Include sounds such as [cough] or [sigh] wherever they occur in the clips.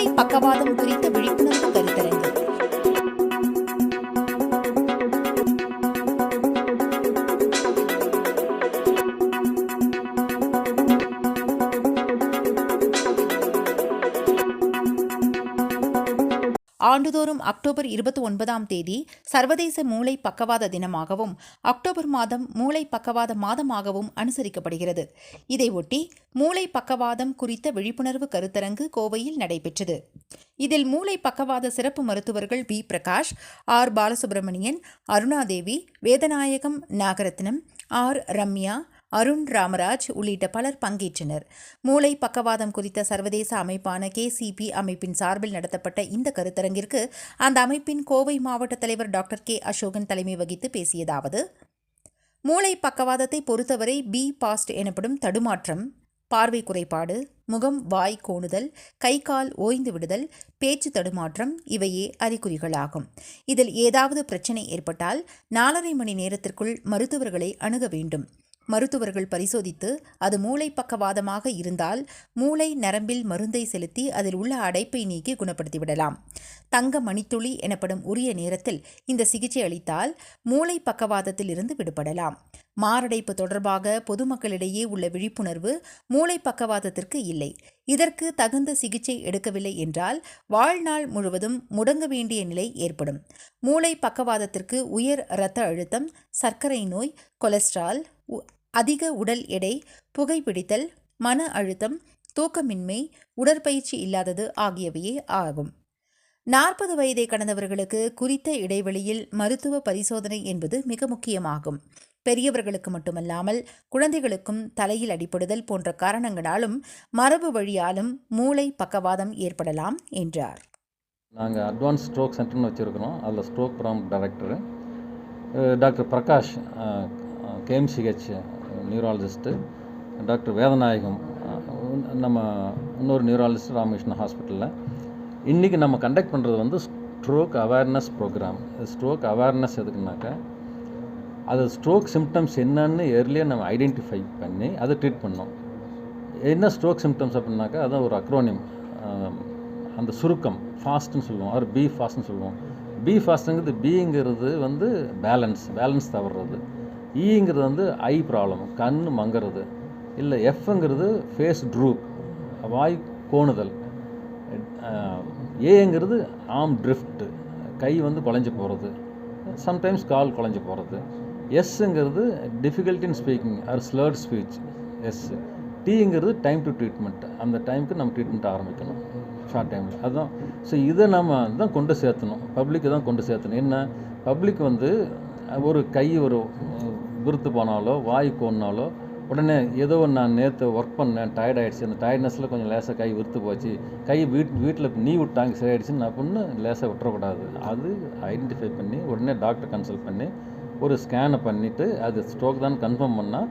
மூளை பக்கவாதம் குறித்த விழிப்புணர்வு கருத்தரங்கு ஆண்டுதோறும் அக்டோபர் இருபத்தி ஒன்பதாம் தேதி சர்வதேச மூளை பக்கவாத தினமாகவும் அக்டோபர் மாதம் மூளை பக்கவாத மாதமாகவும் அனுசரிக்கப்படுகிறது. இதையொட்டி மூளை பக்கவாதம் குறித்த விழிப்புணர்வு கருத்தரங்கு கோவையில் நடைபெற்றது. இதில் மூளை பக்கவாத சிறப்பு மருத்துவர்கள் P Prakash R. Balasubramanian Arunadevi Vedanayagam Nagarathnam R. Ramya Arun Ramraj உள்ளிட்ட பலர் பங்கேற்றனர். மூளை பக்கவாதம் குறித்த சர்வதேச அமைப்பான கேசிபி அமைப்பின் சார்பில் நடத்தப்பட்ட இந்த கருத்தரங்கிற்கு அந்த அமைப்பின் கோவை மாவட்ட தலைவர் டாக்டர் கே அசோகன் தலைமை வகித்து பேசியதாவது மூளை பக்கவாதத்தை பொறுத்தவரை பி பாஸ்ட் எனப்படும் தடுமாற்றம் பார்வை குறைபாடு முகம் வாய் கோணுதல் கை கால் ஓய்ந்து விடுதல் பேச்சு தடுமாற்றம் இவையே அறிகுறிகளாகும். இதில் ஏதாவது பிரச்சனை ஏற்பட்டால் நாலரை மணி நேரத்திற்குள் மருத்துவர்களை அணுக வேண்டும். மருத்துவர்கள் பரிசோதித்து அது மூளை பக்கவாதமாக இருந்தால் மூளை நரம்பில் மருந்தை செலுத்தி அதில் உள்ள அடைப்பை நீக்கி குணப்படுத்திவிடலாம். தங்க மணித்துளி எனப்படும் உரிய நேரத்தில் இந்த சிகிச்சை அளித்தால் மூளை பக்கவாதத்தில் இருந்து விடுபடலாம். மாரடைப்பு தொடர்பாக பொதுமக்களிடையே உள்ள விழிப்புணர்வு மூளை பக்கவாதத்திற்கு இல்லை. இதற்கு தகுந்த சிகிச்சை எடுக்கவில்லை என்றால் வாழ்நாள் முழுவதும் முடங்க வேண்டிய நிலை ஏற்படும். மூளை பக்கவாதத்திற்கு உயர் இரத்த அழுத்தம் சர்க்கரை நோய் கொலஸ்ட்ரால் அதிக உடல் எடை புகைப்பிடித்தல் மன அழுத்தம் தூக்கமின்மை உடற்பயிற்சி இல்லாதது ஆகியவையே ஆகும். நாற்பது வயதை கடந்தவர்களுக்கு குறித்த இடைவெளியில் மருத்துவ பரிசோதனை என்பது மிக முக்கியமாகும். பெரியவர்களுக்கு மட்டுமல்லாமல் குழந்தைகளுக்கும் தலையில் அடிப்படுதல் போன்ற காரணங்களாலும் மரபு வழியாலும் மூளை பக்கவாதம் ஏற்படலாம் என்றார். நாங்கள் அட்வான்ஸ் ஸ்ட்ரோக் சென்டர்னு வச்சுருக்கிறோம். அதில் stroke program director. Doctor Prakash KMCH neurologist doctor Vedanayagam நம்ம இன்னொரு நியூராலஜிஸ்ட் ராமகிருஷ்ணன் ஹாஸ்பிட்டலில் இன்றைக்கி நம்ம கண்டக்ட் பண்ணுறது வந்து stroke awareness program stroke awareness எதுக்குனாக்கா அது ஸ்ட்ரோக் சிம்டம்ஸ் என்னன்னு ஏர்லியாக நம்ம ஐடென்டிஃபை பண்ணி அதை ட்ரீட் பண்ணோம். என்ன ஸ்ட்ரோக் சிம்டம்ஸ் அப்படின்னாக்கா அதான் ஒரு அக்ரோனியம் அந்த சுருக்கம் ஃபாஸ்ட்னு சொல்லுவோம் அவர் பி ஃபாஸ்ட்னு சொல்லுவோம். பி ஃபாஸ்ட்டுங்கிறது பிங்கிறது வந்து பேலன்ஸ் பேலன்ஸ் தவறுறது. ஈங்கிறது வந்து ஐ ப்ராப்ளம் கண் மங்கிறது. இல்லை எஃப்ங்கிறது ஃபேஸ் ட்ரூப் வாய் கோணுதல். ஏங்கிறது ஆம் ட்ரிஃப்ட்டு கை வந்து குழஞ்சி போகிறது சம்டைம்ஸ் கால் குழஞ்சி போகிறது எஸ்ஸுங்கிறது difficult in speaking or slurred speech S டீங்கிறது time to treatment அந்த டைமுக்கு நம்ம ட்ரீட்மெண்ட் ஆரம்பிக்கணும். ஷார்ட் டைமில் அதுதான் ஸோ இதை நம்ம தான் கொண்டு சேர்த்தணும். பப்ளிக்கு தான் கொண்டு சேர்த்தணும். என்ன? பப்ளிக் வந்து ஒரு கை ஒரு விருத்து போனாலோ வாய் கோன்னாலோ உடனே ஏதோ நான் நேற்று ஒர்க் பண்ணேன் டயர்ட் ஆகிடுச்சு அந்த டயர்ட்னஸில் கொஞ்சம் லேசாக கை விருத்து போச்சு. கை வீட் வீட்டில் நீ விட்டாங்க சரியாயிடுச்சுன்னு அப்படின்னு லேசாக விட்டுறக்கூடாது. அது ஐடென்டிஃபை பண்ணி உடனே டாக்டர் கன்சல்ட் பண்ணி ஒரு ஸ்கேனை பண்ணிவிட்டு அது ஸ்ட்ரோக் தான் கன்ஃபார்ம் பண்ணால்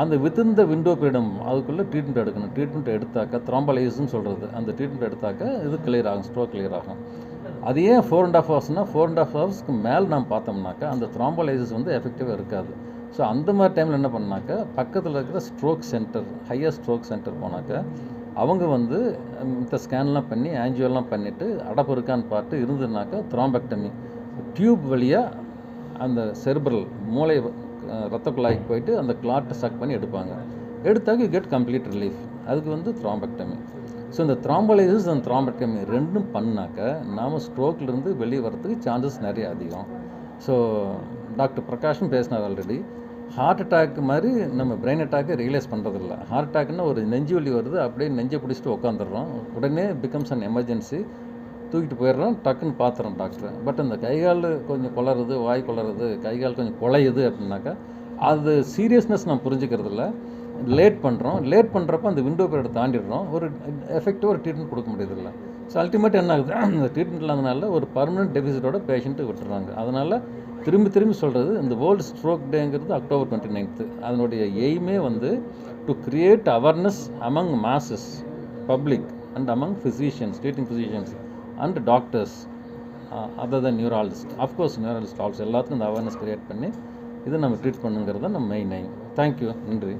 அந்த வித்தின் த விண்டோ பீரியம் அதுக்குள்ளே ட்ரீட்மெண்ட் எடுக்கணும். ட்ரீட்மெண்ட் எடுத்தாக்கா த்ராம்பலைஸ்ன்னு சொல்கிறது அந்த ட்ரீட்மெண்ட் எடுத்தாக்கா இது கிளியர் ஆகும் ஸ்ட்ரோக் கிளியர் ஆகும். அது ஏன் ஃபோர் அண்ட் ஆஃப் ஹவர்ஸ்னால் ஃபோர் அண்ட் ஆஃப் ஹவர்ஸ்க்கு மேலே நாம் பார்த்தோம்னாக்கா அந்த த்ராம்பலைசிஸ் வந்து எஃபெக்டிவாக இருக்காது. ஸோ அந்த மாதிரி டைமில் என்ன பண்ணாக்கா பக்கத்தில் இருக்கிற stroke centre higher stroke centre போனாக்கா அவங்க வந்து இந்த ஸ்கேன்லாம் பண்ணி ஆன்ஜியோலாம் பண்ணிவிட்டு அடப்பு இருக்கான்னு பார்த்து இருந்ததுனாக்கா த்ராம்பெக்டமி டியூப் வழியாக அந்த செர்பரல் மூளை ரத்த குழாய்க்கு போயிட்டு அந்த கிளாட்டை சக் பண்ணி எடுப்பாங்க. எடுத்தாக்க யூ கெட் கம்ப்ளீட் ரிலீஃப் அதுக்கு வந்து த்ராம்பெக்டமி ஸோ இந்த த்ராம்பலைசிஸ் அண்ட் த்ராம்பெக்டமி ரெண்டும் பண்ணாக்க நாம் ஸ்ட்ரோக்லேருந்து வெளியே வரதுக்கு சான்சஸ் நிறைய அதிகம். ஸோ டாக்டர் பிரகாஷும் பேசினார் ஆல்ரெடி ஹார்ட் அட்டாக் மாதிரி நம்ம பிரெயின் அட்டாக்கை ரியலைஸ் பண்ணுறதில்ல ஹார்ட் அட்டாக்னா ஒரு நெஞ்சு வலி வருது அப்படியே நெஞ்சை பிடிச்சிட்டு உட்காந்துடுறோம் உடனே பிகம்ஸ் அன் எமர்ஜென்சி தூக்கிட்டு போயிடுறோம் டக்குன்னு பார்த்துறோம் டாக்டர் பட் அந்த கைகால் கொஞ்சம் குளருது வாய் குளருது கைகால் கொஞ்சம் குழையுது அப்படின்னாக்கா அது சீரியஸ்னஸ் நான் புரிஞ்சுக்கிறதில்ல. லேட் பண்ணுறோம் லேட் பண்ணுறப்ப அந்த விண்டோ பீரியட் தாண்டிடுறோம். ஒரு எஃபெக்டிவாக ஒரு ட்ரீட்மெண்ட் கொடுக்க முடியறதில்லை. ஸோ அல்டிமேட் என்ன ஆகுது? [clears throat] அந்த ட்ரீட்மெண்ட் இல்லாதனால ஒரு பர்மனெண்ட் டெபிசிட்டோட பேஷண்ட்டு விட்டுறாங்க அதனால் திரும்பி திரும்பி சொல்கிறது இந்த வேர்ல்டு ஸ்ட்ரோக் டேங்கிறது அக்டோபர் டுவெண்ட்டி நைன்த்து அதனுடைய எய்மே வந்து to create awareness among masses public and among physicians treating physicians and doctors other than neurologist of course neurologist also எல்லாத்துக்கும் இந்த அவேர்னஸ் க்ரியேட் பண்ணி இதை நம்ம ட்ரீட் பண்ணுங்கிறது தான் நம்ம மெயின் எய்ம் தேங்க்யூ நன்றி.